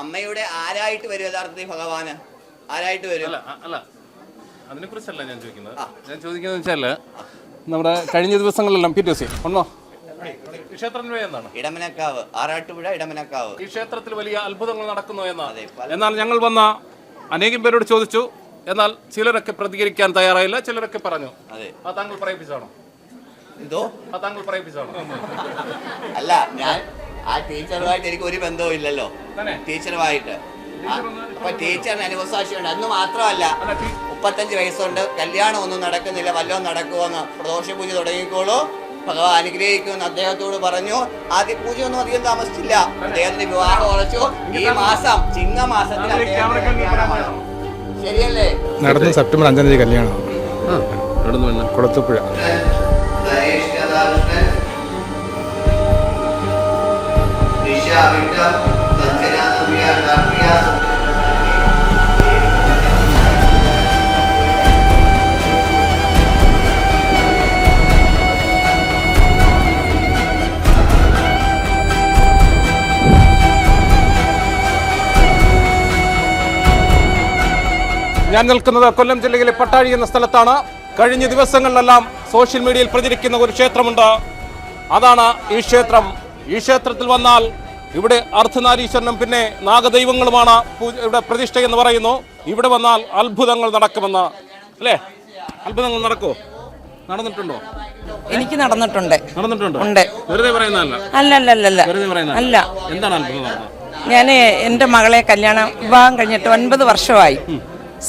അമ്മയുടെ ആരായിട്ട് വരും യഥാർത്ഥത്തിൽ ഭഗവാന്? ആരായിട്ട് വരും? അല്ല അല്ല. അതിനെ കുറിച്ചല്ല ഞാൻ ചോദിക്കുന്നത്. ഞാൻ ചോദിക്കുന്നത് വെച്ചാൽ നമ്മുടെ കഴിഞ്ഞ ദിവസങ്ങളിലെല്ലാം പി ടി സി. ഒന്നോ എന്താണ് ഇടമനക്കാവ് ആറാട്ടുപുഴ ഇടമനക്കാവ്. ഈ ക്ഷേത്രത്തിൽ വലിയ അത്ഭുതങ്ങൾ നടക്കുന്നു എന്നാണ് എന്നാൽ ഞങ്ങൾ വന്ന അനേകം പേരോട് ചോദിച്ചു. എന്നാൽ ചിലരൊക്കെ പ്രതികരിക്കാൻ തയ്യാറായില്ല ചിലരൊക്കെ പറഞ്ഞു. അതെ. ആ താങ്കൾ പറയിപ്പിച്ചാണോ എന്തോ? ആ താങ്കൾ പറയിപ്പിച്ചാണോ അല്ല ഞാൻ ആ ടീച്ചറുമായിട്ട് എനിക്ക് ഒരു ബന്ധവും ഇല്ലല്ലോ. തന്നെ? ടീച്ചറുമായിട്ട്. അപ്പൊ ടീച്ചറിന് അനുഭവസാക്ഷിയുണ്ട്. അന്ന് മാത്രമല്ല മുപ്പത്തഞ്ച് വയസ്സുണ്ട് കല്യാണം ഒന്നും നടക്കുന്നില്ല വല്ലതും നടക്കുമെന്ന് പ്രദോഷ പൂജ തുടങ്ങിക്കോളൂ. ഭഗവാൻ അനുഗ്രഹിക്കുമെന്ന് അദ്ദേഹത്തോട് പറഞ്ഞു. ആദ്യ പൂജ ഒന്നും അധികം താമസിച്ചില്ല. അദ്ദേഹത്തിന്റെ വിവാഹം ഉറച്ചു. ഈ മാസം ചിങ്ങമാസത്തിൽ? ശരിയല്ലേ? നടന്ന സെപ്റ്റംബർ അഞ്ചാം തീയതി കല്യാണം. കുളത്തുപുഴ ഞാൻ നിൽക്കുന്നത് കൊല്ലം ജില്ലയിലെ പട്ടാഴി എന്ന സ്ഥലത്താണ്. കഴിഞ്ഞ ദിവസങ്ങളിലെല്ലാം സോഷ്യൽ മീഡിയയിൽ പ്രചരിക്കുന്ന ഒരു ക്ഷേത്രമുണ്ട്. അതാണ് ഈ ക്ഷേത്രം. ഈ ക്ഷേത്രത്തിൽ വന്നാൽ ഇവിടെ അർദ്ധനാരീശ്വരനും പിന്നെ നാഗദൈവങ്ങളുമാണ് ഇവിടെ പ്രതിഷ്ഠ എന്ന് പറയുന്നു. ഇവിടെ വന്നാൽ അത്ഭുതങ്ങൾ നടക്കുമെന്ന്. അല്ലേ? അത്ഭുതങ്ങൾ നടക്കുമോ നടന്നിട്ടുണ്ടോ? എനിക്ക് നടന്നിട്ടുണ്ട്. നടന്നിട്ടുണ്ടോ? ഉണ്ട്. വെറുതെ പറയുന്നതല്ല. അല്ല അല്ല അല്ല അല്ല. വെറുതെ പറയുന്നതല്ല. അല്ല. എന്താണ് അത്ഭുതം? ഞാൻ എന്റെ മകളെ കല്യാണം വിവാഹം കഴിഞ്ഞിട്ട് ഒൻപത് വർഷമായി.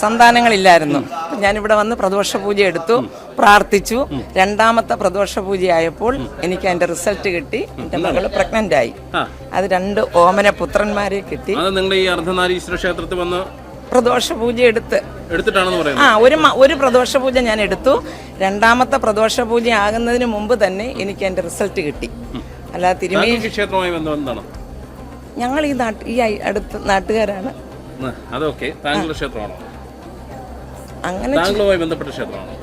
സന്താനങ്ങളില്ലായിരുന്നു. ഞാനിവിടെ വന്ന് പ്രദോഷ പൂജ എടുത്തു പ്രാർത്ഥിച്ചു. രണ്ടാമത്തെ പ്രദോഷ പൂജയായപ്പോൾ എനിക്ക് അതിന്റെ റിസൾട്ട് കിട്ടി. എന്റെ മകൾ പ്രഗ്നന്റ് ആയി. അത് രണ്ട് ഓമന പുത്രന്മാരെ കിട്ടി. നിങ്ങളുടെ ഈ അർദ്ധനാരീശ്വര ക്ഷേത്രത്തിൽ വന്ന് പ്രദോഷ പൂജ എടുത്ത്. എടുത്തിട്ടാണെന്ന് ആ ഒരു ഒരു പ്രദോഷ പൂജ ഞാൻ എടുത്തു. രണ്ടാമത്തെ പ്രദോഷ പൂജ ആകുന്നതിന് മുമ്പ് തന്നെ എനിക്ക് അതിന്റെ റിസൾട്ട് കിട്ടി. അല്ലാതെ തിരുമേ താങ്കൾക്ക് ഈ ക്ഷേത്രവുമായി ബന്ധം എന്താണ് ഞങ്ങൾ ഈ നാട്ട് ഈ അടുത്ത് നാട്ടുകാരാണ്. അതൊക്കെ. താങ്കളുടെ ക്ഷേത്രമാണോ? അങ്ങനെ താങ്കളുമായി ബന്ധപ്പെട്ട ക്ഷേത്രമാണോ?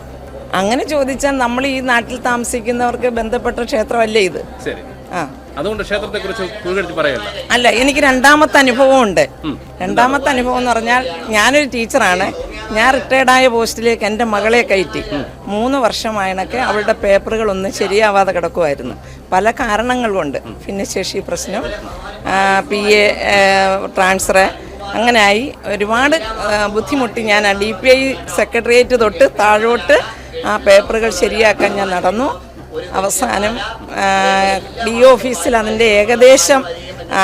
അങ്ങനെ ചോദിച്ചാൽ നമ്മൾ ഈ നാട്ടിൽ താമസിക്കുന്നവർക്ക് ബന്ധപ്പെട്ട ക്ഷേത്രമല്ലേ ഇത്? ശരി. ആ. അതുകൊണ്ട് ക്ഷേത്രത്തെ കുറിച്ച് പറയല്ല. അല്ല എനിക്ക് രണ്ടാമത്തെ അനുഭവം ഉണ്ട് രണ്ടാമത്തെ അനുഭവം എന്ന് പറഞ്ഞാൽ ഞാനൊരു ടീച്ചറാണ്. ഞാൻ റിട്ടയർഡായ പോസ്റ്റിലേക്ക് എന്റെ മകളെ കയറ്റി. മൂന്ന് വർഷമായണക്ക് അവളുടെ പേപ്പറുകളൊന്നും ശരിയാവാതെ കിടക്കുമായിരുന്നു പല കാരണങ്ങൾ കൊണ്ട് ഭിന്നശേഷി പ്രശ്നം പി എ ട്രാൻസ്ഫർ. അങ്ങനെയായി ഒരുപാട് ബുദ്ധിമുട്ടി ഞാൻ ഡി പി ഐ സെക്രട്ടേറിയറ്റ് തൊട്ട് താഴോട്ട് ആ പേപ്പറുകൾ ശരിയാക്കാൻ ഞാൻ നടന്നു. അവസാനം ഡി ഓഫീസിൽ അതിന്റെ ഏകദേശം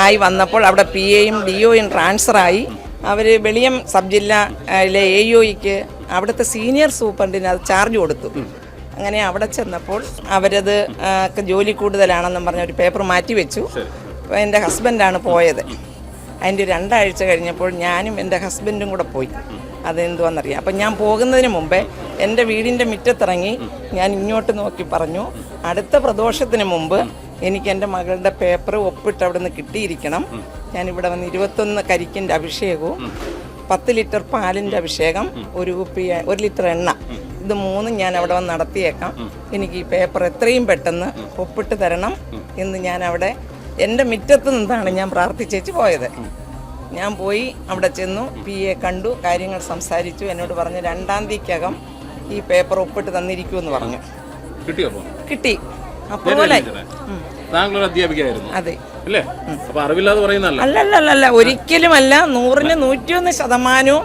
ആയി വന്നപ്പോൾ അവിടെ പി എയും ഡി ഒയും ട്രാൻസ്ഫറായി അവർ വെളിയം സബ് ജില്ലയിലെ എ ഒയ്ക്ക് അവിടുത്തെ സീനിയർ സൂപ്രണ്ടിന് അത് ചാർജ് കൊടുത്തു. അങ്ങനെ അവിടെ ചെന്നപ്പോൾ അവരത് ജോലി കൂടുതലാണെന്നും പറഞ്ഞ ഒരു പേപ്പർ മാറ്റി വെച്ചു. അപ്പോൾ എന്റെ ഹസ്ബൻഡാണ് പോയത്. അതിന്റെ രണ്ടാഴ്ച കഴിഞ്ഞപ്പോൾ ഞാനും എന്റെ ഹസ്ബൻഡും കൂടെ പോയി. അതെന്തുവാണെന്നറിയാം അപ്പം ഞാൻ പോകുന്നതിന് മുമ്പേ എന്റെ വീടിന്റെ മുറ്റത്തിറങ്ങി ഞാൻ ഇങ്ങോട്ട് നോക്കി പറഞ്ഞു അടുത്ത പ്രദോഷത്തിന് മുമ്പ് എനിക്ക് എന്റെ മകളുടെ പേപ്പർ ഒപ്പിട്ട് അവിടെ നിന്ന് കിട്ടിയിരിക്കണം. ഞാൻ ഇവിടെ വന്ന് ഇരുപത്തൊന്ന് കരിക്കിന്റെ അഭിഷേകവും പത്ത് ലിറ്റർ പാലിന്റെ അഭിഷേകം ഒരു കുപ്പി ഒരു ലിറ്റർ എണ്ണ. ഇത് മൂന്നും ഞാൻ അവിടെ വന്ന് നടത്തിയേക്കാം. എനിക്ക് ഈ പേപ്പർ എത്രയും പെട്ടെന്ന് ഒപ്പിട്ട് തരണം എന്ന് ഞാൻ അവിടെ എന്റെ മുറ്റത്ത് നിന്നാണ് ഞാൻ പ്രാർത്ഥിച്ചേച്ച് പോയത്. ഞാൻ പോയി അവിടെ ചെന്നു പി എ കണ്ടു കാര്യങ്ങൾ സംസാരിച്ചു എന്നോട് പറഞ്ഞു രണ്ടാം തീയതിക്കകം ഈ പേപ്പർ ഒപ്പിട്ട് തന്നിരിക്കൂ എന്ന് പറഞ്ഞു കിട്ടി. അതെ. അല്ലേ? അപ്പൊ അറിവില്ലാതെ പറയുന്നല്ല അല്ല നൂറിന് നൂറ്റിയൊന്ന് ശതമാനവും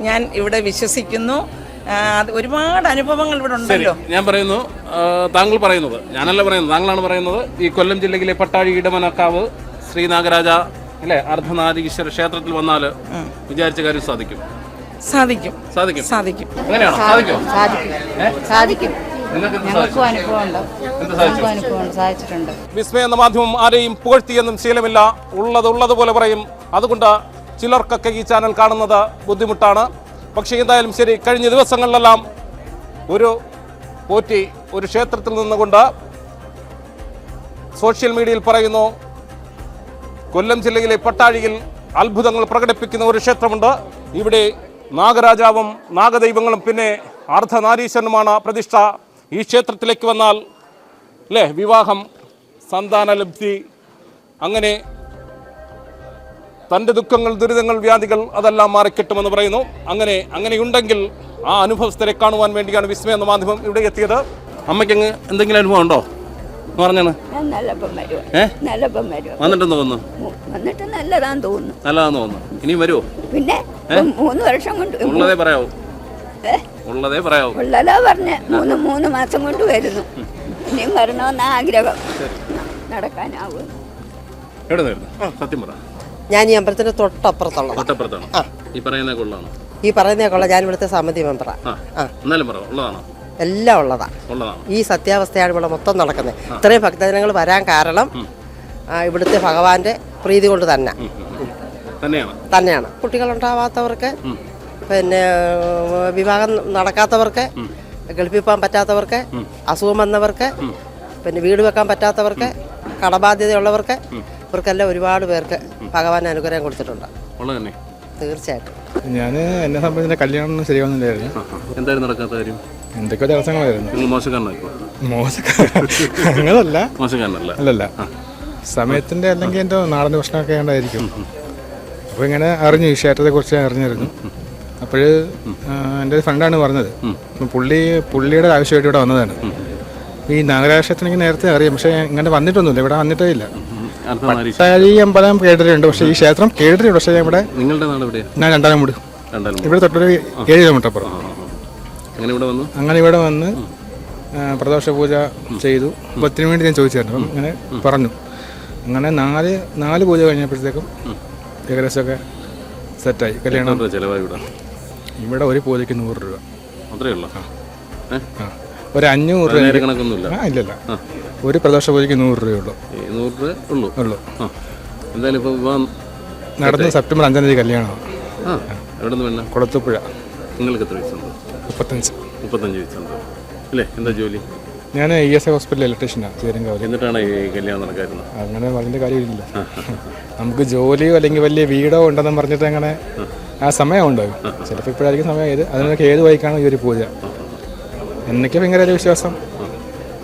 ഞാൻ ഇവിടെ വിശ്വസിക്കുന്നു. അത് ഒരുപാട് അനുഭവങ്ങൾ ഇവിടെ ഉണ്ടല്ലോ. ഞാൻ പറയുന്നു താങ്കൾ പറയുന്നത്. ഞാനല്ല പറയുന്നത് താങ്കളാണ് പറയുന്നത്. ഈ കൊല്ലം ജില്ലയിലെ പട്ടാഴി ഇടമനക്കാവ് ശ്രീ ശ്രീനാഗരാജ അല്ലേ അർദ്ധനാരീശ്വര ക്ഷേത്രത്തിൽ വന്നാൽ വിചാരിച്ച കാര്യം സാധിക്കും. സാധിക്കും. സാധിക്കും. സാധിക്കും. അങ്ങനെയാണോ? സാധിക്കോ. സാധിക്കും? വിസ്മയ എന്ന മാധ്യമം ആരെയും പുകഴ്ത്തിയെന്നും ശീലമില്ല. ഉള്ളത് ഉള്ളതുപോലെ പറയും. അതുകൊണ്ട് ചിലർക്കൊക്കെ ഈ ചാനൽ കാണുന്നത് ബുദ്ധിമുട്ടാണ്. പക്ഷേ എന്തായാലും ശരി കഴിഞ്ഞ ദിവസങ്ങളിലെല്ലാം ഒരു പോറ്റി ഒരു ക്ഷേത്രത്തിൽ നിന്നുകൊണ്ട് സോഷ്യൽ മീഡിയയിൽ പറയുന്നു കൊല്ലം ജില്ലയിലെ പട്ടാഴിയിൽ അത്ഭുതങ്ങൾ പ്രകടിപ്പിക്കുന്ന ഒരു ക്ഷേത്രമുണ്ട്. ഇവിടെ നാഗരാജാവും നാഗദൈവങ്ങളും പിന്നെ അർദ്ധനാരീശ്വരനുമാണ് പ്രതിഷ്ഠ. ഈ ക്ഷേത്രത്തിലേക്ക് വന്നാൽ അല്ലേ വിവാഹം സന്താനലബ്ധി അങ്ങനെ തന്റെ ദുഃഖങ്ങൾ ദുരിതങ്ങൾ വ്യാധികൾ അതെല്ലാം മാറിക്കിട്ടുമെന്ന് പറയുന്നു. അങ്ങനെ അങ്ങനെയുണ്ടെങ്കിൽ ആ അനുഭവസ്ഥരെ കാണുവാൻ വേണ്ടിയാണ് വിസ്മയ എന്ന മാധ്യമം ഇവിടെ എത്തിയത്. അമ്മയ്ക്ക് അങ്ങ് എന്തെങ്കിലും അനുഭവം ഉണ്ടോ? പറഞ്ഞാണ്. വന്നിട്ടെന്ന് തോന്നുന്നു? മു- വന്നിട്ട് നല്ലതാന്ന് തോന്നുന്നു. നല്ലതാന്ന് തോന്നുന്നു. ഇനിയും വരുമോ പിന്നെ മൂന്ന് വർഷം കൊണ്ട് ഉള്ളതേ പറയാവൂ. ഉള്ളതേ പറയാവൂ. ഉള്ളതാ പറഞ്ഞ. മൂന്ന് മൂന്ന് മാസം കൊണ്ട് വരുന്നു. ഇനിയും വരണമെന്ന് ആഗ്രഹം. നടക്കാനാവും. എവിടെ നിന്നായിരുന്നു സത്യം പറ. ഞാൻ ഈ അമ്പലത്തിന്റെ തൊട്ടപ്പുറത്തുള്ള തൊട്ടപ്പുറത്താണ്? ഈ പറയുന്ന കൊള്ളാണ്? ഈ പറയുന്നതൊക്കെ ഞാൻ ഇവിടുത്തെ സമിതി മെമ്പറാണ് എല്ലാം ഉള്ളതാ. ഈ സത്യാവസ്ഥയാണ് ഇവിടെ മൊത്തം നടക്കുന്നത്. ഇത്രയും ഭക്തജനങ്ങൾ വരാൻ കാരണം ഇവിടുത്തെ ഭഗവാന്റെ പ്രീതി കൊണ്ട് തന്നെ. തന്നെയാണ്? കുട്ടികളുണ്ടാവാത്തവർക്ക് പിന്നെ വിവാഹം നടക്കാത്തവർക്ക് ഗൾഫിപ്പാൻ പോകാൻ പറ്റാത്തവർക്ക് അസുഖം വന്നവർക്ക് പിന്നെ വീട് വെക്കാൻ പറ്റാത്തവർക്ക് കടബാധ്യതയുള്ളവർക്ക് ഇവർക്കെല്ലാം ഒരുപാട് പേർക്ക് ഭഗവാൻ അനുഗ്രഹം കൊടുത്തിട്ടുണ്ട്. തീർച്ചയായിട്ടും. ഞാൻ എന്നെ സംബന്ധിച്ച കല്യാണം ശരിയാവുന്നില്ലായിരുന്നു. എന്തായിരുന്നു നടക്കാത്ത കാര്യം? എന്തൊക്കെ തടസ്സങ്ങളായിരുന്നു. മോശക്കാരനല്ല. അല്ലല്ല. സമയത്തിന്റെ അല്ലെങ്കിൽ എന്റെ നാടൻ പ്രശ്നമൊക്കെ ഉണ്ടായിരിക്കും. അപ്പോൾ ഇങ്ങനെ അറിഞ്ഞു ഈ ക്ഷേത്രത്തെ കുറിച്ച് അറിഞ്ഞിരുന്നു. അപ്പോൾ എന്റെ ഒരു ഫ്രണ്ടാണ് പറഞ്ഞത്. പുള്ളി പുള്ളിയുടെ ആവശ്യമായിട്ട് ഇവിടെ വന്നതാണ്. ഈ നാഗരാക്ഷേത്രത്തിന് എനിക്ക് നേരത്തെ അറിയാം. പക്ഷേ ഇങ്ങനെ വന്നിട്ടൊന്നുമില്ല. ഇവിടെ വന്നിട്ടേ ഇല്ല. അമ്പലം കേട്ടിട്ടുണ്ട്. പക്ഷേ ഈ ക്ഷേത്രം കേട്ടിട്ടുണ്ട് പക്ഷേ ഞാൻ ഇവിടെ നിങ്ങളുടെ നാട് എവിടെയാ? ഞാൻ രണ്ടാം മൂട് രണ്ടാലും ഇവിടെ തൊട്ടൊരു ഏഴ് കിലോമീറ്റർ അപ്പുറം. അങ്ങനെ ഇവിടെ വന്നു? അങ്ങനെ ഇവിടെ വന്ന് പ്രദോഷ പൂജ ചെയ്തു. ഒത്തിരി വേണ്ടി ഞാൻ ചോദിച്ചായിരുന്നു. അപ്പം അങ്ങനെ പറഞ്ഞു. അങ്ങനെ നാല് നാല് പൂജ കഴിഞ്ഞപ്പോഴത്തേക്കും ഏകദേശമൊക്കെ സെറ്റായി. കല്യാണം ഇവിടെ? ഇവിടെ ഒരു പൂജയ്ക്ക് നൂറ് രൂപ. മാത്രമേ ഉള്ളൂ? ആ. ഒരു അഞ്ഞൂറ് രൂപ. കണക്കൊന്നുമില്ല. ആ ഇല്ലല്ല. ഒരു പ്രദോഷ പൂജയ്ക്ക് നൂറ് രൂപയുള്ളൂ നൂറ് രൂപ ഉള്ളൂ? ഉള്ളൂ. ആ. എന്തായാലും ഇപ്പോൾ വിവാഹം നടന്ന് സെപ്റ്റംബർ അഞ്ചാം തീയതി കല്യാണം. ആ എവിടെ നിന്ന് കുളത്തുപ്പുഴ. നിങ്ങൾക്ക് എത്ര വയസ്സുണ്ട്? മുപ്പത്തഞ്ച്. മുപ്പത്തഞ്ച് വയസ്സുണ്ട്. അല്ലേ? എന്താ ജോലി? ഞാൻ ഇ എസ് ഐ ഹോസ്പിറ്റലിൽ ഇലക്ട്രീഷ്യനാണ് ചേരുങ്കാവിൽ എന്നിട്ടാണ് ഈ കല്യാണം നടക്കാറുണ്ട് അങ്ങനെ അതിന്റെ കാര്യമില്ല നമുക്ക് ജോലിയോ അല്ലെങ്കിൽ വലിയ വീടോ ഉണ്ടെന്ന് പറഞ്ഞിട്ട് അങ്ങനെ ആ. സമയം ഉണ്ടാകും ചിലപ്പോൾ ഇപ്പോഴായിരിക്കും സമയം. ഏത് അതിനൊക്കെ ഏത് വഴിക്കാണ് ഈ ഒരു പൂജ? എന്നൊക്കെ ഭയങ്കര ഒരു വിശ്വാസം.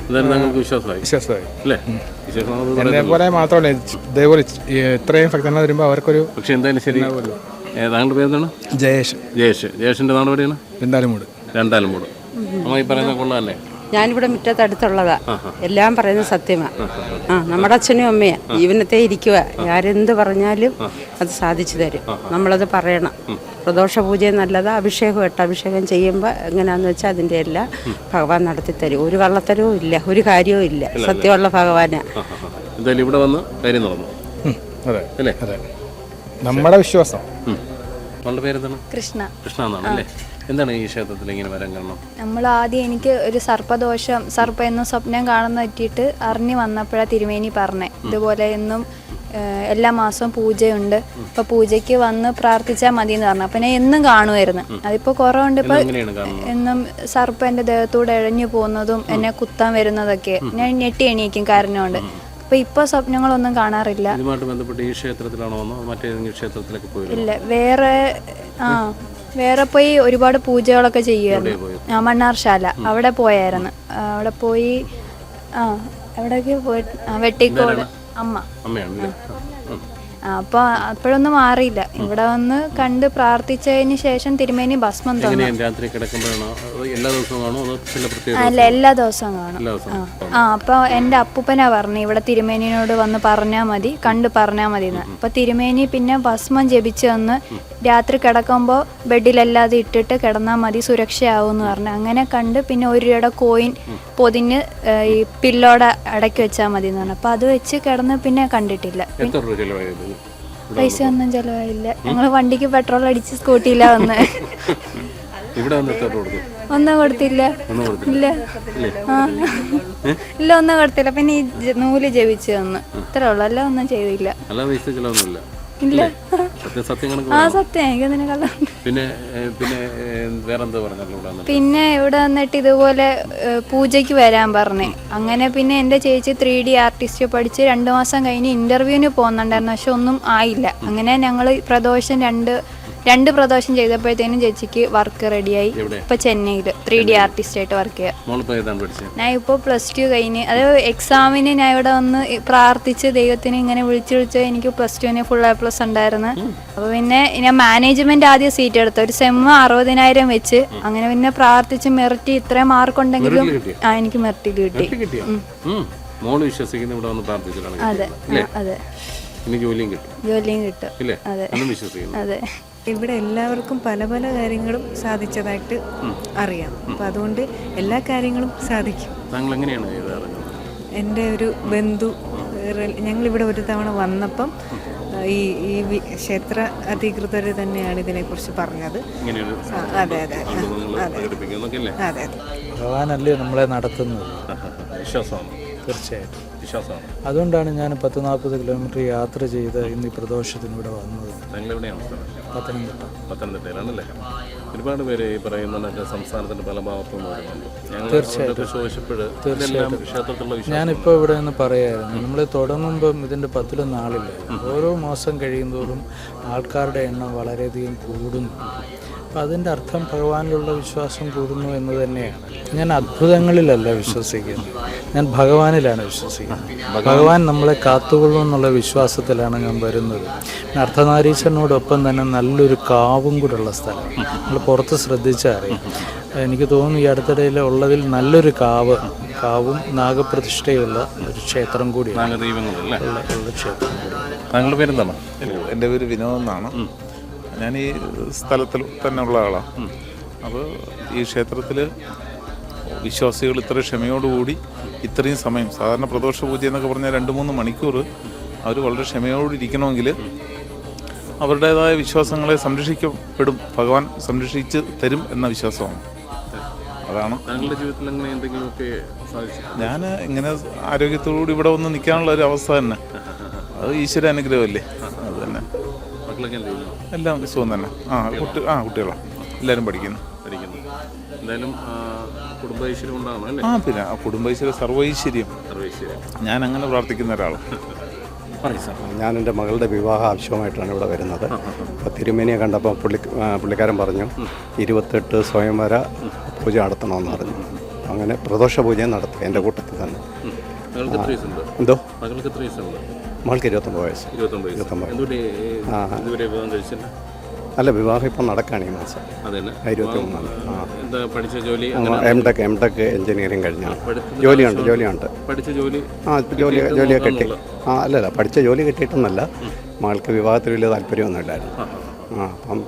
എന്തായാലും നിങ്ങൾക്ക് വിശ്വാസമായി? വിശ്വാസമായി. അല്ലേ? എന്നെ പോലെ മാത്രമല്ല ഇതേപോലെ ഇത്രയും ഭക്തന്മാർ വരുമ്പോൾ അവർക്കൊരു പക്ഷെ എന്തായാലും ശരി. ഏ, താങ്കളുടെ പേരെന്താണ്? ജയേഷ്. ജയേഷ്. ജയേഷിന്റെ നാട് എവിടെയാണ് എന്തായാലും മൂട് രണ്ടാലും മൂട് അമ്മ ഈ പറയുന്ന കൊള്ളാല്ലേ? ഞാനിവിടെ മുറ്റത്തടുത്തുള്ളതാ. എല്ലാം പറയുന്നത് സത്യമാ. ആ നമ്മുടെ അച്ഛനും അമ്മയാ. ജീവനത്തെ ഇരിക്കുക ആരെന്ത് പറഞ്ഞാലും അത് സാധിച്ചു തരും. നമ്മളത് പറയണം. പ്രദോഷ പൂജയും നല്ലത് അഭിഷേകം ഇട്ട് അഭിഷേകം ചെയ്യുമ്പോൾ എങ്ങനെയാണെന്ന് വെച്ചാൽ അതിന്റെ എല്ലാം ഭഗവാൻ നടത്തി തരും. ഒരു കള്ളത്തരവും ഇല്ല ഒരു കാര്യവും ഇല്ല. സത്യമുള്ള ഭഗവാനാ. എന്തായാലും ഇവിടെ വന്ന് കാര്യം നടന്നു. അതെ അല്ലേ? അതെ. നമ്മുടെ വിശ്വാസം. പേരെന്താണ്? കൃഷ്ണ. കൃഷ്ണ എന്നാണ് അല്ലേ? എന്താണ് ഈ ക്ഷേത്രത്തിൽ ഇങ്ങനെ വരാൻ കാരണം? നമ്മൾ ആദ്യം എനിക്ക് ഒരു സർപ്പദോഷം സർപ്പ എന്ന സ്വപ്നം കാണുന്ന പറ്റിയിട്ട് അറിഞ്ഞു വന്നപ്പോഴാണ് തിരുമേനി പറഞ്ഞേ. ഇതുപോലെ എന്നും എല്ലാ മാസവും പൂജയുണ്ട്. അപ്പൊ പൂജയ്ക്ക് വന്ന് പ്രാർത്ഥിച്ചാൽ മതി എന്ന് പറഞ്ഞു. അപ്പൊ ഞാൻ എന്നും കാണുമായിരുന്നു അതിപ്പോ കുറവുണ്ട് ഇപ്പൊ എന്നും സർപ്പ എന്റെ ദേഹത്തൂടെ ഇഴഞ്ഞു പോകുന്നതും എന്നെ കുത്താൻ വരുന്നതൊക്കെ ഞാൻ ഞെട്ടി എണീക്കും കാരണമുണ്ട്. അപ്പൊ ഇപ്പൊ സ്വപ്നങ്ങളൊന്നും കാണാറില്ല. ഇതുമായിട്ട് ബന്ധപ്പെട്ട് ഈ ക്ഷേത്രത്തിലാണോ മറ്റേതെങ്കിലും ക്ഷേത്രത്തിലൊക്കെ ഇല്ല. വേറെ ആ വേറെ പോയി ഒരുപാട് പൂജകളൊക്കെ ചെയ്യുമായിരുന്നു ആ മണ്ണാർശാല. അവിടെ പോയായിരുന്നു. അവിടെ പോയി ആ എവിടെയൊക്കെ പോയി വെട്ടിക്കോട്. അമ്മ. അമ്മയാണ് അല്ലേ ഉം. ആ, അപ്പൊ അപ്പോഴൊന്നും മാറിയില്ല. ഇവിടെ വന്ന് കണ്ട് പ്രാർത്ഥിച്ചതിന് ശേഷം തിരുമേനി ഭസ്മം തന്നു. എങ്ങനെയാണ് രാത്രി കിടക്കുമ്പോഴാണോ? എല്ലാ ദിവസവും കാണോ അല്ല എല്ലാ ദിവസവും കാണും. ആ. അപ്പോൾ എന്റെ അപ്പൂപ്പനാ പറഞ്ഞു ഇവിടെ തിരുമേനിയോട് വന്ന് പറഞ്ഞാ മതി കണ്ട് പറഞ്ഞാ മതി എന്ന് അപ്പോൾ തിരുമേനി പിന്നെ ഭസ്മം ജപിച്ച് വന്ന് രാത്രി കിടക്കുമ്പോൾ ബെഡിലല്ലാതെ ഇട്ടിട്ട് കിടന്നാൽ മതി സുരക്ഷയാവും എന്ന് പറഞ്ഞു. അങ്ങനെ കണ്ട് പിന്നെ ഒരു രൂപയുടെ കോയിൻ പൊതിഞ്ഞ് ഈ പില്ലോടെ അടക്കി വെച്ചാൽ മതി എന്ന് പറഞ്ഞു. അപ്പോൾ അത് വെച്ച് കിടന്ന് പിന്നെ കണ്ടിട്ടില്ല. പൈസ ഒന്നും ചിലവായില്ല. ഞങ്ങൾ വണ്ടിക്ക് പെട്രോൾ അടിച്ച് സ്കൂട്ടിയില്ല വന്ന്. ഇവിടെ വന്ന് എത്ര രൂപ കൊടുത്തു? ഒന്നും കൊടുത്തില്ല. ഇല്ല. ഇല്ല? ഒന്നും കൊടുത്തില്ല. പിന്നെ ഈ ജ- നൂൽ ജപിച്ചു തന്നു ഇത്രേ ഉള്ളു. അല്ല ഒന്നും ചെയ്തില്ല. അല്ലാതെ പൈസ ചിലവൊന്നുമില്ല. ഇല്ല? ആ സത്യം. പിന്നെ പിന്നെ വേറെന്താ പറഞ്ഞല്ലോ ഇവിടെ വന്നിട്ട്? പിന്നെ ഇവിടെ വന്നിട്ട് ഇതുപോലെ പൂജയ്ക്ക് വരാൻ പറഞ്ഞേ. അങ്ങനെ പിന്നെ എന്റെ ചേച്ചി ത്രീ ഡി ആർട്ടിസ്റ്റ് പഠിച്ച് രണ്ട് മാസം കഴിഞ്ഞ് ഇന്റർവ്യൂവിന് പോകുന്നുണ്ടായിരുന്നു. പക്ഷെ ഒന്നും ആയില്ല. അങ്ങനെ ഞങ്ങൾ പ്രദോഷം രണ്ട് രണ്ട് പ്രദോഷം ചെയ്തപ്പോഴത്തേനും ചേച്ചിക്ക് വർക്ക് റെഡിയായി? ഇപ്പൊ ചെന്നൈയിൽ ത്രീ ഡി ആർട്ടിസ്റ്റ് ആയിട്ട് വർക്ക് ചെയ്യാം. ഞാൻ ഇപ്പോൾ പ്ലസ് ടു കഴിഞ്ഞ് അത് എക്സാമിന് ഞാൻ ഇവിടെ വന്ന് പ്രാർത്ഥിച്ച് ദൈവത്തിന് ഇങ്ങനെ വിളിച്ചു വിളിച്ച് എനിക്ക് പ്ലസ് ടുവിന് ഫുൾ എ പ്ലസ് ഉണ്ടായിരുന്നു. അപ്പൊ പിന്നെ ഞാൻ മാനേജ്മെന്റ് ആദ്യം സീറ്റ് എടുത്തു. ഒരു സെമ്മ് അറുപതിനായിരം വെച്ച്. അങ്ങനെ പിന്നെ പ്രാർത്ഥിച്ച് മെറിറ്റ് ഇത്രയും മാർക്ക് ഉണ്ടെങ്കിലും ആ എനിക്ക് മെറിറ്റിൽ കിട്ടി. മോൾ വിശ്വസിക്കുന്ന ഇവിടെ വന്ന് പ്രാർത്ഥിച്ചിട്ടാണ് അതെ. അതെ. ഇനി ജോലിയും കിട്ടും. ജോലിയും കിട്ടും. അതെ. വിശ്വസിക്കുന്നു. അതെ. ഇവിടെ എല്ലാവർക്കും പല പല കാര്യങ്ങളും സാധിച്ചതായിട്ട് അറിയാം. അപ്പം അതുകൊണ്ട് എല്ലാ കാര്യങ്ങളും സാധിക്കും. താങ്കൾ എങ്ങനെയാണ് എന്റെ ഒരു ബന്ധു ഞങ്ങളിവിടെ ഒരു തവണ വന്നപ്പം ഈ ഈ വി- ക്ഷേത്ര അധികൃതർ തന്നെയാണ് ഇതിനെക്കുറിച്ച് പറഞ്ഞത്. അതെ അതെ അതെ. ഭഗവാനല്ലേ നമ്മളെ നടത്തുന്നത്? തീർച്ചയായിട്ടും. വിശ്വാസമാണ്. അതുകൊണ്ടാണ് ഞാൻ പത്ത് നാൽപ്പത് കിലോമീറ്റർ യാത്ര ചെയ്ത് ഇന്ന് ഈ പ്രദോഷത്തിനിവിടെ വന്നത്. പത്തനംതിട്ട. പത്തനംതിട്ടയിലാണല്ലേ? ഒരുപാട് പേര് ഈ പറയുന്ന സംസ്ഥാനത്തിന്റെ പല തീർച്ചയായിട്ടും. ഞാനിപ്പോൾ ഇവിടെ നിന്ന് പറയായിരുന്നു നമ്മൾ തുടങ്ങുമ്പം ഇതിന്റെ പത്തിലൊന്നും ആളില്ല. ഓരോ മാസം കഴിയുന്തോറും ആൾക്കാരുടെ എണ്ണം വളരെയധികം കൂടുന്നു. അപ്പം അതിന്റെ അർത്ഥം ഭഗവാനിലുള്ള വിശ്വാസം കൂടുന്നു എന്ന് തന്നെയാണ്. ഞാൻ അത്ഭുതങ്ങളിലല്ല വിശ്വസിക്കുന്നത്. ഞാൻ ഭഗവാനിലാണ് വിശ്വസിക്കുന്നത്. ഭഗവാൻ നമ്മളെ കാത്തുകൊള്ളും എന്നുള്ള വിശ്വാസത്തിലാണ് ഞാൻ വരുന്നത്. അർത്ഥനാരീശനോടൊപ്പം അർദ്ധനാരീശ്വരനോടൊപ്പം തന്നെ നല്ലൊരു കാവും കൂടെ ഉള്ള സ്ഥലം. നമ്മൾ പുറത്ത് ശ്രദ്ധിച്ചാൽ എനിക്ക് തോന്നുന്നു ഈ അടുത്തിടയിൽ ഉള്ളതിൽ നല്ലൊരു കാവ് കാവും നാഗപ്രതിഷ്ഠയുള്ള ഒരു ക്ഷേത്രം കൂടിയാണ്. ക്ഷേത്രം കൂടി താങ്കളുടെ പേരെന്താണ്? എന്റെ പേര് വിനോദ് എന്നാണ്. ഞാൻ ഈ സ്ഥലത്തിൽ തന്നെ ഉള്ള ആളാണ് അപ്പോൾ ഈ ക്ഷേത്രത്തിൽ വിശ്വാസികൾ ഇത്ര ക്ഷമയോടുകൂടി ഇത്രയും സമയം സാധാരണ പ്രദോഷ പൂജ എന്നൊക്കെ പറഞ്ഞാൽ രണ്ട് മൂന്ന് മണിക്കൂർ അവർ വളരെ ക്ഷമയോടെ ഇരിക്കണമെങ്കിൽ അവരുടേതായ വിശ്വാസങ്ങളെ സംരക്ഷിക്കപ്പെടും ഭഗവാൻ സംരക്ഷിച്ച് തരും എന്ന വിശ്വാസമാണ്. അതാണ് താങ്കളുടെ ജീവിതത്തിൽ അങ്ങനെ എന്തെങ്കിലുമൊക്കെ ഞാൻ ഇങ്ങനെ ആരോഗ്യത്തോടുകൂടി ഇവിടെ വന്ന് നിൽക്കാനുള്ള ഒരു അവസ്ഥ തന്നെ. അത് ഈശ്വര അനുഗ്രഹമല്ലേ? അത് തന്നെ. മക്കളൊക്കെ എല്ലാം സുഖം തന്നെ. ആ കുട്ടി ആ കുട്ടികളാണ് എല്ലാവരും പഠിക്കുന്നു. പഠിക്കുന്നു. എന്തായാലും ആ, കുടുംബ ഉണ്ടാകണം അല്ലേ? ആ പിന്നെ ആ കുടുംബൈശ്വര്യ സർവൈശ്വര്യം. സർവൈശ്വര്യം. ഞാൻ അങ്ങനെ പ്രാർത്ഥിക്കുന്ന സാർ. ഞാൻ എന്റെ മകളുടെ വിവാഹ ആവശ്യമായിട്ടാണ് ഇവിടെ വരുന്നത്. അപ്പോൾ തിരുമേനിയെ കണ്ടപ്പോൾ പുള്ളി പുള്ളിക്കാരൻ പറഞ്ഞു ഇരുപത്തെട്ട് സ്വയംവര പൂജ നടത്തണമെന്ന് പറഞ്ഞു. അങ്ങനെ പ്രദോഷ പൂജയും നടത്തി എന്റെ കൂട്ടത്തിൽ തന്നെ. എന്തോ? മകൾക്ക് ഇരുപത്തൊമ്പത് വയസ്സ്. ഇരുപത്തൊമ്പത് അല്ല വിവാഹം ഇപ്പം നടക്കുകയാണ് ഈ മാസം. എന്താ പഠിച്ച ജോലി M tech M tech engineering കഴിഞ്ഞാണ്. ജോലിയുണ്ട് ജോലിയുണ്ട്. പഠിച്ച ജോലി ആ ജോലി ജോലിയെ ജോലിയൊക്കെ കിട്ടി. ആ അല്ലല്ല പഠിച്ച ജോലി കിട്ടിയിട്ടൊന്നല്ല. മകൾക്ക് വിവാഹത്തിൽ വലിയ താല്പര്യമൊന്നുമില്ലായിരുന്നു ആ അപ്പം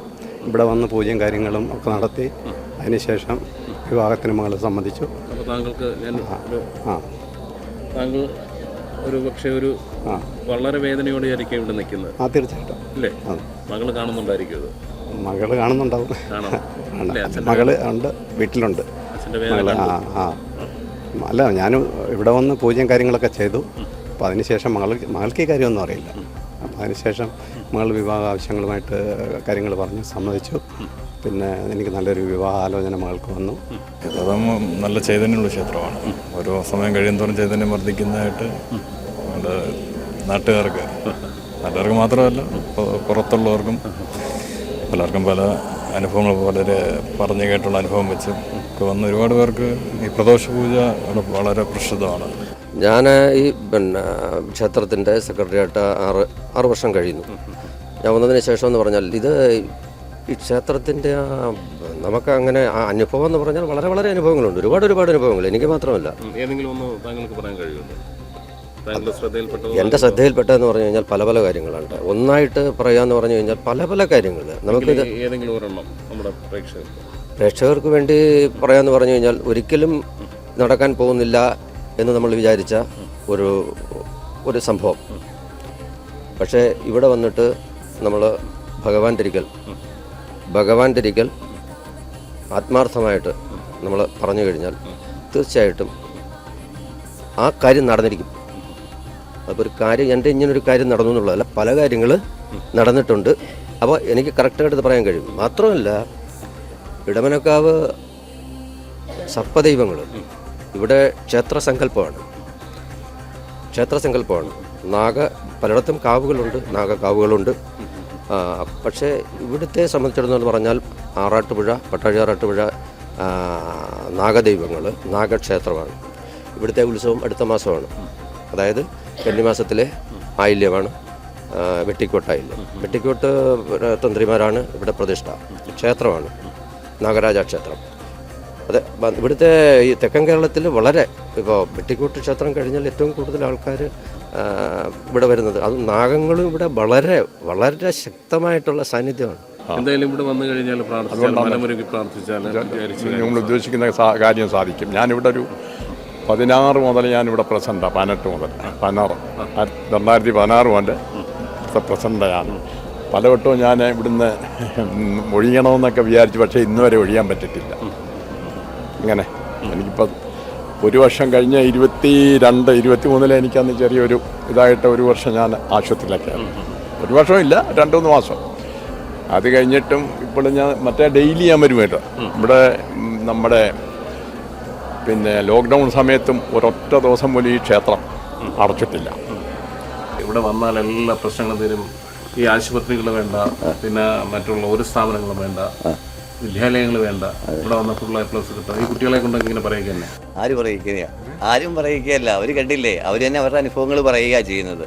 ഇവിടെ വന്ന് പൂജയും കാര്യങ്ങളും ഒക്കെ നടത്തി അതിനുശേഷം വിവാഹത്തിന് മകൾ സംബന്ധിച്ചു. താങ്കൾക്ക് ആ. താങ്കൾ ഒരു പക്ഷേ ഒരു വളരെ വേദനയോടെ ആയിരിക്കും ഇവിടെ നിൽക്കുന്നത്. ആ തീർച്ചയായിട്ടും. അല്ലേ. മകൾ കാണുന്നുണ്ടായിരിക്കും ഇത് മകൾ കാണുന്നുണ്ടാവും. മകൾ ഉണ്ട് വീട്ടിലുണ്ട്. അല്ല ഞാൻ ഇവിടെ വന്ന് പൂജയും കാര്യങ്ങളൊക്കെ ചെയ്തു. അപ്പം അതിനുശേഷം മകൾ മകൾക്ക് ഈ കാര്യമൊന്നും അറിയില്ല. അപ്പം അതിനുശേഷം മകൾ വിവാഹ ആവശ്യങ്ങളുമായിട്ട് കാര്യങ്ങൾ പറഞ്ഞ് സമ്മതിച്ചു. പിന്നെ എനിക്ക് നല്ലൊരു വിവാഹ ആലോചന മകൾക്ക് വന്നു. അതും നല്ല ചൈതന്യമുള്ള ക്ഷേത്രമാണ്. ഓരോ സമയം കഴിയുന്തോറും ചൈതന്യം വർദ്ധിക്കുന്നതായിട്ട് നമ്മുടെ നാട്ടുകാർക്ക് നാട്ടുകാർക്ക് മാത്രമല്ല പുറത്തുള്ളവർക്കും പലർക്കും പല അനുഭവങ്ങൾ വളരെ പറഞ്ഞു കേട്ടുള്ള അനുഭവം വെച്ച് ഒക്കെ വന്ന് ഒരുപാട് പേർക്ക് ഈ പ്രദോഷ പൂജ വളരെ പ്രസിദ്ധമാണ്. ഞാൻ ഈ പിന്നെ ക്ഷേത്രത്തിന്റെ സെക്രട്ടറിയായിട്ട് ആറ് ആറ് വർഷം കഴിയുന്നു. ഞാൻ വന്നതിന് ശേഷം എന്ന് പറഞ്ഞാൽ ഇത് ഈ ക്ഷേത്രത്തിന്റെ നമുക്ക് അങ്ങനെ ആ അനുഭവം എന്ന് പറഞ്ഞാൽ വളരെ വളരെ അനുഭവങ്ങളുണ്ട്. ഒരുപാട് ഒരുപാട് അനുഭവങ്ങൾ. എനിക്ക് മാത്രമല്ല. ഏതെങ്കിലും ഒന്ന് താങ്കൾക്ക് പറയാൻ കഴിയുമോ? എന്റെ ശ്രദ്ധയിൽപ്പെട്ടതെന്ന് പറഞ്ഞു കഴിഞ്ഞാൽ പല പല കാര്യങ്ങളുണ്ട്. ഒന്നായിട്ട് പറയാമെന്ന് പറഞ്ഞു കഴിഞ്ഞാൽ പല പല കാര്യങ്ങൾ. നമുക്ക് ഏതെങ്കിലും ഒരെണ്ണം നമ്മുടെ പ്രേക്ഷകർക്ക്. പ്രേക്ഷകർക്ക് വേണ്ടി പറയാമെന്ന് പറഞ്ഞു കഴിഞ്ഞാൽ ഒരിക്കലും നടക്കാൻ പോകുന്നില്ല എന്ന് നമ്മൾ വിചാരിച്ച ഒരു ഒരു സംഭവം. പക്ഷേ ഇവിടെ വന്നിട്ട് നമ്മൾ ഭഗവാൻ ഒരിക്കൽ ഭഗവാന്റെ തിരിക്കൽ ആത്മാർത്ഥമായിട്ട് നമ്മൾ പറഞ്ഞു കഴിഞ്ഞാൽ തീർച്ചയായിട്ടും ആ കാര്യം നടന്നിരിക്കും. അപ്പോൾ ഒരു കാര്യം എന്റെ ഇങ്ങനൊരു കാര്യം നടന്നു എന്നുള്ളതല്ല പല കാര്യങ്ങൾ നടന്നിട്ടുണ്ട്. അപ്പോൾ എനിക്ക് കറക്റ്റായിട്ട് പറയാൻ കഴിയും. മാത്രമല്ല ഇടമനക്കാവ് സർപ്പദൈവങ്ങൾ ഇവിടെ ക്ഷേത്രസങ്കല്പമാണ് ക്ഷേത്രസങ്കല്പമാണ് നാഗ പലയിടത്തും കാവുകളുണ്ട് നാഗക്കാവുകളുണ്ട് ആ, പക്ഷേ ഇവിടുത്തെ സംബന്ധിച്ചിടത്തോളം പറഞ്ഞാൽ ആറാട്ടുപുഴ പട്ടാഴി ആറാട്ടുപുഴ നാഗദൈവങ്ങൾ നാഗക്ഷേത്രമാണ്. ഇവിടുത്തെ ഉത്സവം അടുത്ത മാസമാണ്. അതായത് കന്നിമാസത്തിലെ ആയില്യമാണ് വെട്ടിക്കോട്ടായില്യം. വെട്ടിക്കോട്ട് തന്ത്രിമാരാണ് ഇവിടെ പ്രതിഷ്ഠ. ക്ഷേത്രമാണ് നാഗരാജ ക്ഷേത്രം അതെ ഇവിടുത്തെ ഈ തെക്കൻ കേരളത്തിൽ വളരെ ഇപ്പോൾ വെട്ടിക്കോട്ട് ക്ഷേത്രം കഴിഞ്ഞാൽ ഏറ്റവും കൂടുതൽ ആൾക്കാർ ഇവിടെ വരുന്നത്. അത് നാഗങ്ങളും ഇവിടെ വളരെ വളരെ ശക്തമായിട്ടുള്ള സാന്നിധ്യമാണ്. എന്തായാലും ഇവിടെ വന്നു കഴിഞ്ഞാൽ പ്രാർത്ഥിച്ചാൽ നമ്മൾ ഉദ്ദേശിക്കുന്ന കാര്യം സാധിക്കും. ഞാനിവിടെ ഒരു പതിനാറ് മുതൽ ഞാനിവിടെ പ്രസന്റാണ് പതിനെട്ട് മുതൽ. പതിനാറ്. രണ്ടായിരത്തി പതിനാറ് മുതൽ പ്രസന്റാണ് പലവട്ടവും ഞാൻ ഇവിടുന്ന് ഒഴിയണമെന്നൊക്കെ വിചാരിച്ചു പക്ഷേ ഇന്നുവരെ ഒഴിയാൻ പറ്റത്തില്ല. ഇങ്ങനെ. എനിക്കിപ്പോൾ ഒരു വർഷം കഴിഞ്ഞ ഇരുപത്തി രണ്ട് ഇരുപത്തി മൂന്നിൽ എനിക്കന്ന് ചെറിയൊരു ഇതായിട്ട് ഒരു വർഷം ഞാൻ ആശുപത്രിയിലൊക്കെയാണ് ഒരു വർഷമില്ല രണ്ട് മൂന്ന് മാസം. അത് കഴിഞ്ഞിട്ടും ഇപ്പോൾ ഞാൻ മറ്റേ ഡെയിലി ഞാൻ വരുമായിട്ട് ഇവിടെ നമ്മുടെ പിന്നെ ലോക്ക്ഡൗൺ സമയത്തും ഒരൊറ്റ ദിവസം പോലും ഈ ക്ഷേത്രം അടച്ചിട്ടില്ല. ഇവിടെ വന്നാൽ എല്ലാ പ്രശ്നങ്ങളും തീരും. ഈ ആശുപത്രികൾ വേണ്ട പിന്നെ മറ്റുള്ള ഒരു സ്ഥാപനങ്ങളും വേണ്ട. വിദ്യാലയങ്ങൾ വേണ്ട. ഇവിടെ വന്ന ഫുൾ എ പ്ലസ് കിട്ടും. ഈ കുട്ടികളെ കൊണ്ട് ഇങ്ങനെ പറയുക തന്നെ ആര് പറയുകയാ? ആരും പറയുകയല്ല. അവർ കണ്ടില്ലേ? അവർ തന്നെ അവരുടെ അനുഭവങ്ങൾ പറയുക ചെയ്യുന്നത്.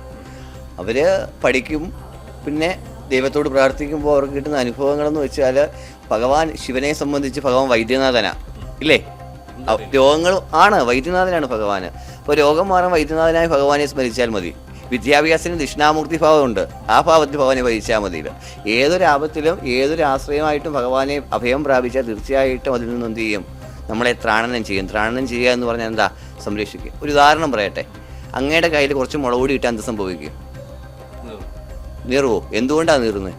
അവർ പഠിക്കും പിന്നെ ദൈവത്തോട് പ്രാർത്ഥിക്കുമ്പോൾ അവർക്ക് കിട്ടുന്ന അനുഭവങ്ങളെന്ന് വെച്ചാൽ ഭഗവാൻ ശിവനെ സംബന്ധിച്ച് ഭഗവാൻ വൈദ്യനാഥനാ. ഇല്ലേ? രോഗങ്ങൾ ആണ്. വൈദ്യനാഥനാണ് ഭഗവാൻ അപ്പോൾ രോഗം മാറാൻ വൈദ്യനാഥനായ ഭഗവാനെ സ്മരിച്ചാൽ മതി. വിദ്യാഭ്യാസത്തിന് ദക്ഷിണാമൂർത്തി ഭാവമുണ്ട്. ആ ഭാവത്തിൽ ഭഗവാനെ ഭജിച്ചാൽ മതി ഏതൊരു ആപത്തിലും ഏതൊരു ആശ്രയമായിട്ടും ഭഗവാനെ അഭയം പ്രാപിച്ചാൽ തീർച്ചയായിട്ടും അതിൽ നിന്ന് എന്ത് ചെയ്യും? നമ്മളെ ത്രാണനം ചെയ്യും. ത്രാണനം ചെയ്യുക എന്ന് പറഞ്ഞാൽ എന്താ? സംരക്ഷിക്കുക ഒരു ഉദാഹരണം പറയട്ടെ. അങ്ങയുടെ കയ്യിൽ കുറച്ച് മുളകുപൊടി ഇട്ടാൽ എന്ത് സംഭവിക്കും? നീറുവോ എന്തുകൊണ്ടാണ് നീറുന്നത്?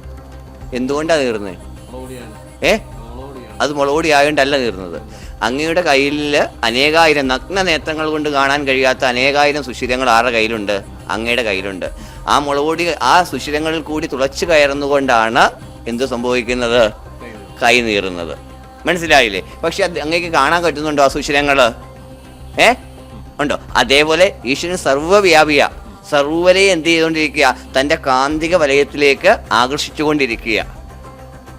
എന്തുകൊണ്ടാണ് നീറുന്നത്? ഏ? അത് മുളകുപൊടി ആയതുകൊണ്ടല്ല നീറുന്നത്. അങ്ങയുടെ കയ്യിൽ അനേകായിരം നഗ്ന നേത്രങ്ങൾ കൊണ്ട് കാണാൻ കഴിയാത്ത അനേകായിരം സുഷിരങ്ങൾ ആരുടെ കയ്യിലുണ്ട്? അങ്ങയുടെ കയ്യിലുണ്ട്. ആ മുളകുപൊടി ആ സുഷിരങ്ങളിൽ കൂടി തുളച്ചു കയറുന്നുകൊണ്ടാണ് എന്ത് സംഭവിക്കുന്നത്? കൈ നീറുന്നത്. മനസ്സിലായില്ലേ? പക്ഷെ അത് അങ്ങേക്ക് കാണാൻ പറ്റുന്നുണ്ടോ ആ സുഷിരങ്ങൾ ഏ? ഉണ്ടോ? അതേപോലെ ഈശ്വരൻ സർവവ്യാപിയ സർവരെ എന്ത് ചെയ്തുകൊണ്ടിരിക്കുക? തന്റെ കാന്തിക വലയത്തിലേക്ക് ആകർഷിച്ചുകൊണ്ടിരിക്കുക.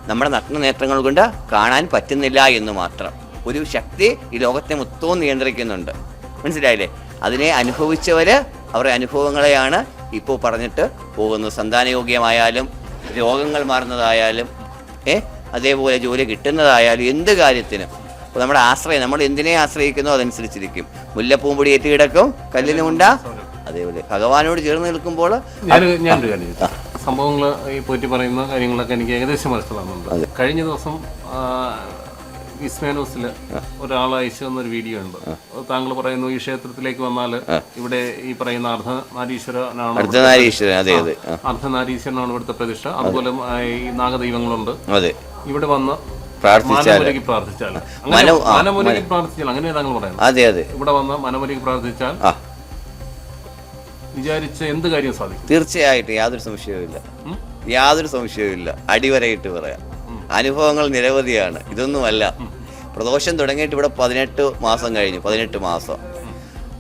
നമ്മുടെ നഗ്ന നേത്രങ്ങൾ കൊണ്ട് കാണാൻ പറ്റുന്നില്ല എന്ന് മാത്രം. ഒരു ശക്തി ഈ ലോകത്തെ മൊത്തവും നിയന്ത്രിക്കുന്നുണ്ട്. മനസ്സിലായില്ലേ? അതിനെ അനുഭവിച്ചവർ അവരുടെ അനുഭവങ്ങളെയാണ് ഇപ്പോൾ പറഞ്ഞിട്ട് പോകുന്നത്. സന്താനയോഗ്യമായാലും രോഗങ്ങൾ മാറുന്നതായാലും ഏ അതേപോലെ ജോലി കിട്ടുന്നതായാലും എന്ത് കാര്യത്തിനും. അപ്പോൾ നമ്മുടെ ആശ്രയം നമ്മൾ എന്തിനെ ആശ്രയിക്കുന്നോ അതനുസരിച്ചിരിക്കും. മുല്ലപ്പൂമ്പൊടി ഏറ്റ് കിടക്കും കല്ലിനുണ്ട അതേപോലെ. ഭഗവാനോട് ചേർന്ന് നിൽക്കുമ്പോൾ. സംഭവങ്ങൾ ഈ പോറ്റി പറയുന്ന കാര്യങ്ങളൊക്കെ എനിക്ക് ഏകദേശം മനസ്സിലാകുന്നുണ്ട് കഴിഞ്ഞ ദിവസം ആ, വിസ്മയാനോസിൽ ഒരാൾ അയച്ചു തന്നൊരു വീഡിയോ ഉണ്ട്. താങ്കൾ പറയുന്നു ഈ ക്ഷേത്രത്തിലേക്ക് വന്നാൽ ഇവിടെ ഈ പറയുന്ന അർദ്ധനാരീശ്വരനാണ് അർദ്ധനാരീശ്വരൻ അതെ അതെ അർദ്ധനാരീശ്വരനാണ് ഇവിടുത്തെ പ്രതിഷ്ഠ. അതുപോലെ ഈ നാഗദൈവങ്ങളുണ്ട്. അതെ. ഇവിടെ വന്ന് പ്രാർത്ഥിച്ചാൽ മനമുരുകി പ്രാർത്ഥിച്ചാൽ അങ്ങനെ പ്രാർത്ഥിച്ചാൽ താങ്കൾ പറയുന്നത് അതെ അതെ. ഇവിടെ വന്ന് മനമുരുകി പ്രാർത്ഥിച്ചാൽ വിചാരിച്ച എന്ത് കാര്യം സാധിക്കും? തീർച്ചയായിട്ടും യാതൊരു സംശയവുമില്ല. യാതൊരു സംശയവുമില്ല. അടിവരയിട്ട് പറയാം. അനുഭവങ്ങൾ നിരവധിയാണ്. ഇതൊന്നുമല്ല. പ്രദോഷം തുടങ്ങിയിട്ട് ഇവിടെ പതിനെട്ട് മാസം കഴിഞ്ഞു. പതിനെട്ട് മാസം.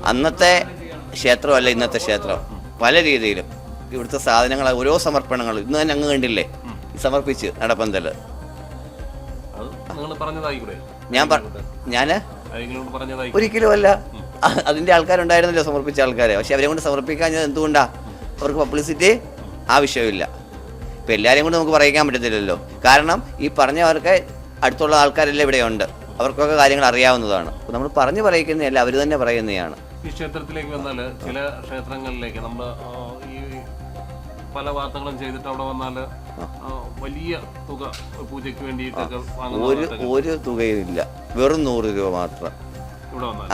അന്നത്തെ ക്ഷേത്രമല്ല ഇന്നത്തെ ക്ഷേത്രം. പല രീതിയിലും. ഇവിടുത്തെ സാധനങ്ങൾ ഓരോ സമർപ്പണങ്ങൾ ഇന്ന് തന്നെ അങ്ങ് കണ്ടില്ലേ? സമർപ്പിച്ച് നടപ്പന്തൽ ഞാൻ ഞാൻ? ഒരിക്കലും അല്ല അതിന്റെ ആൾക്കാരുണ്ടായിരുന്നല്ലോ സമർപ്പിച്ച ആൾക്കാരെ. പക്ഷെ അവരെ കൊണ്ട് സമർപ്പിക്കാൻ എന്തുകൊണ്ടാ? അവർക്ക് പബ്ലിസിറ്റി ആവശ്യമില്ല. ഇപ്പം എല്ലാവരെയും കൊണ്ട് നമുക്ക് പറയിക്കാൻ പറ്റത്തില്ലല്ലോ. കാരണം ഈ പറഞ്ഞവർക്ക് അടുത്തുള്ള ആൾക്കാരെല്ലാം ഇവിടെയുണ്ട്. അവർക്കൊക്കെ കാര്യങ്ങൾ അറിയാവുന്നതാണ്. നമ്മൾ പറഞ്ഞു പറയിക്കുന്നതല്ല അവർ തന്നെ പറയുന്നതാണ്. ഈ ക്ഷേത്രത്തിലേക്ക് വന്നാൽ ചില ക്ഷേത്രങ്ങളിലേക്ക് നമ്മൾ ഈ പല വാർത്തകളും ചെയ്തിട്ട് അവിടെ വന്നാൽ വലിയ തുക പൂജയ്ക്ക് വേണ്ടിയിട്ടൊക്കെ ഒരു ഒരു തുകയില്ല വെറും നൂറ് രൂപ മാത്രം.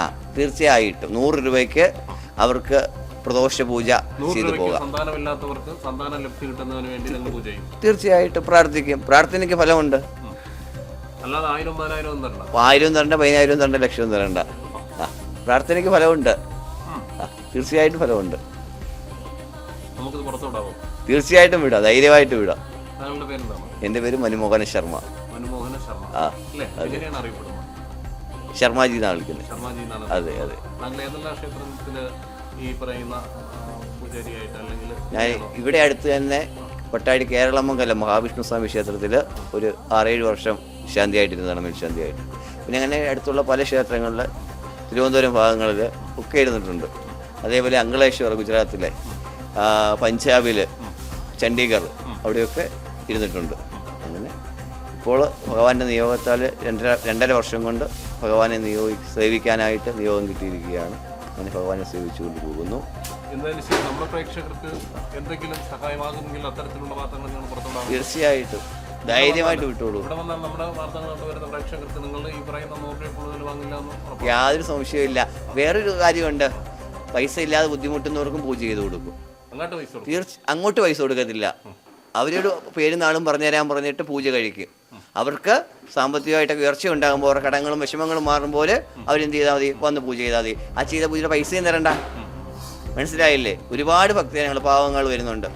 ആ തീർച്ചയായിട്ടും. നൂറ് രൂപയ്ക്ക് അവർക്ക് പ്രദോഷ പൂജ ചെയ്തു പോകാം. തീർച്ചയായിട്ടും പ്രാർത്ഥിക്കും. പ്രാർത്ഥനയ്ക്ക് ഫലമുണ്ട്. ആയിരം തരണ്ട. ആയിരവും തരണ്ട പതിനായിരവും തരണ്ട ലക്ഷവും തരണ്ട. പ്രാർത്ഥനയ്ക്ക് ഫലമുണ്ട്. തീർച്ചയായിട്ടും ഫലമുണ്ട്. തീർച്ചയായിട്ടും വിടാം. ധൈര്യമായിട്ട് വിടാം. എന്റെ പേര് മനുമോഹന ശർമ്മ. ശർമ്മജി ആ, എന്നാണ് വിളിക്കുന്നത്. അതെ അതെ. ഈ പറയുന്ന പൂജാരിയായിട്ട് അല്ലെങ്കിൽ ഞാൻ ഇവിടെ അടുത്ത് തന്നെ പട്ടാഴി കേരളമംഗലം മഹാവിഷ്ണു സ്വാമി ക്ഷേത്രത്തിൽ ഒരു ആറേഴ് വർഷം ശാന്തിയായിട്ടിരുന്നതാണ് മേൽശാന്തിയായിട്ട് പിന്നെ അങ്ങനെ അടുത്തുള്ള പല ക്ഷേത്രങ്ങളിൽ തിരുവനന്തപുരം ഭാഗങ്ങളിൽ ഒക്കെ ഇരുന്നിട്ടുണ്ട്. അതേപോലെ അങ്കളേശ്വർ ഗുജറാത്തിലെ പഞ്ചാബിൽ ചണ്ഡീഗഡ് അവിടെയൊക്കെ ഇരുന്നിട്ടുണ്ട്. അങ്ങനെ ഇപ്പോൾ ഭഗവാന്റെ നിയോഗത്താൽ രണ്ടര രണ്ടര വർഷം കൊണ്ട് ഭഗവാനെ നിയോഗി സേവിക്കാനായിട്ട് നിയോഗം കിട്ടിയിരിക്കുകയാണ്. അങ്ങനെ ഭഗവാനെ സേവിച്ചുകൊണ്ട് പോകുന്നു. എന്തായാലും ശരി നമ്മുടെ പ്രേക്ഷകർക്ക് എന്തെങ്കിലും സഹായമാകുമെങ്കിൽ അത്തരത്തിലുള്ള വാർത്തകൾ നിങ്ങൾ പുറത്തുണ്ടാകും തീർച്ചയായിട്ടും. ധൈര്യമായിട്ട് വിട്ടോളൂ. ഇവിടെ വന്നാൽ നമ്മുടെ വാർത്തകൾ കണ്ടുവരുന്ന പ്രേക്ഷകർക്ക് നിങ്ങൾ ഈ പറയുന്ന നൂറ് രൂപ കൂടുതൽ വാങ്ങില്ല എന്ന്. യാതൊരു സംശയമില്ല വേറൊരു കാര്യമുണ്ട്. പൈസ ഇല്ലാതെ ബുദ്ധിമുട്ടുന്നവർക്കും പൂജ ചെയ്ത് കൊടുക്കും. അങ്ങോട്ട് പൈസ. തീർച്ച അങ്ങോട്ട് പൈസ കൊടുക്കത്തില്ല. അവരോട് പേരും നാളും പറഞ്ഞു തരാൻ പറഞ്ഞിട്ട് പൂജ കഴിക്കും. അവർക്ക് സാമ്പത്തികമായിട്ടൊക്കെ ഉയർച്ച ഉണ്ടാകുമ്പോൾ അവരുടെ കടങ്ങളും വിഷമങ്ങളും മാറുമ്പോൾ അവരെന്ത് ചെയ്താൽ മതി? വന്ന് പൂജ ചെയ്താൽ മതി. ആ ചെയ്ത പൂജയുടെ പൈസയും തരണ്ട. മനസ്സിലായില്ലേ? ഒരുപാട് ഭക്തജനങ്ങൾ പാവങ്ങൾ വരുന്നുണ്ട്.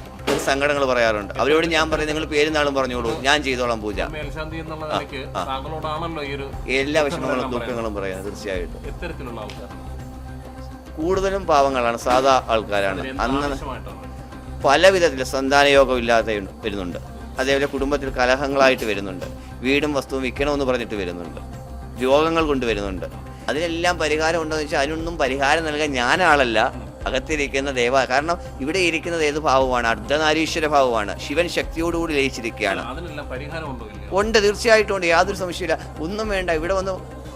സങ്കടങ്ങൾ പറയാറുണ്ട്. അവരോട് ഞാൻ പറയും നിങ്ങൾ പേരും നാളും പറഞ്ഞോളൂ. ഞാൻ ചെയ്തോളാം പൂജ. എല്ലാ വിഷമങ്ങളും ദുഃഖങ്ങളും പറയുന്നത്. തീർച്ചയായിട്ടും. കൂടുതലും പാവങ്ങളാണ് സാധാ ആൾക്കാരാണ്. അന്ന് പല വിധത്തിൽ സന്താനയോഗം ഇല്ലാതെ വരുന്നുണ്ട്. അതേപോലെ കുടുംബത്തിൽ കലഹങ്ങളായിട്ട് വരുന്നുണ്ട്. വീടും വസ്തുവും വിൽക്കണമെന്ന് പറഞ്ഞിട്ട് വരുന്നുണ്ട്. രോഗങ്ങൾ കൊണ്ടുവരുന്നുണ്ട്. അതിനെല്ലാം പരിഹാരം ഉണ്ടോ എന്ന് വെച്ചാൽ അതിനൊന്നും പരിഹാരം നൽകാൻ ഞാനാളല്ല. അകത്തിരിക്കുന്ന ദേവ. കാരണം ഇവിടെ ഇരിക്കുന്നത് ഏത് ഭാവമാണ്? അർദ്ധനാരീശ്വര ഭാവമാണ്. ശിവൻ ശക്തിയോടുകൂടി ലയിച്ചിരിക്കുകയാണ്. ഉണ്ട് തീർച്ചയായിട്ടും ഉണ്ട്. യാതൊരു സംശയമില്ല ഒന്നും വേണ്ട. ഇവിടെ വന്ന്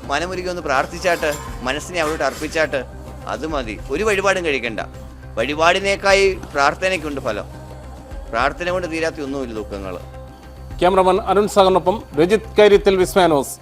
മനമുരുകി ഒന്ന് പ്രാർത്ഥിച്ചാട്ട് മനസ്സിനെ അവരോട് അർപ്പിച്ചാട്ട് അത് മതി. ഒരു വഴിപാടും കഴിക്കണ്ട. വഴിപാടിനേക്കായി പ്രാർത്ഥനയ്ക്കുണ്ട് ഫലം. പ്രാർത്ഥന കൊണ്ട് തീരാത്ത ഒന്നുമില്ല ദുഃഖങ്ങൾ ക്യാമറമാൻ അരുൺ സാഗറിനൊപ്പം രജിത് കൈരിത്തിൽ വിസ്മാനോസ്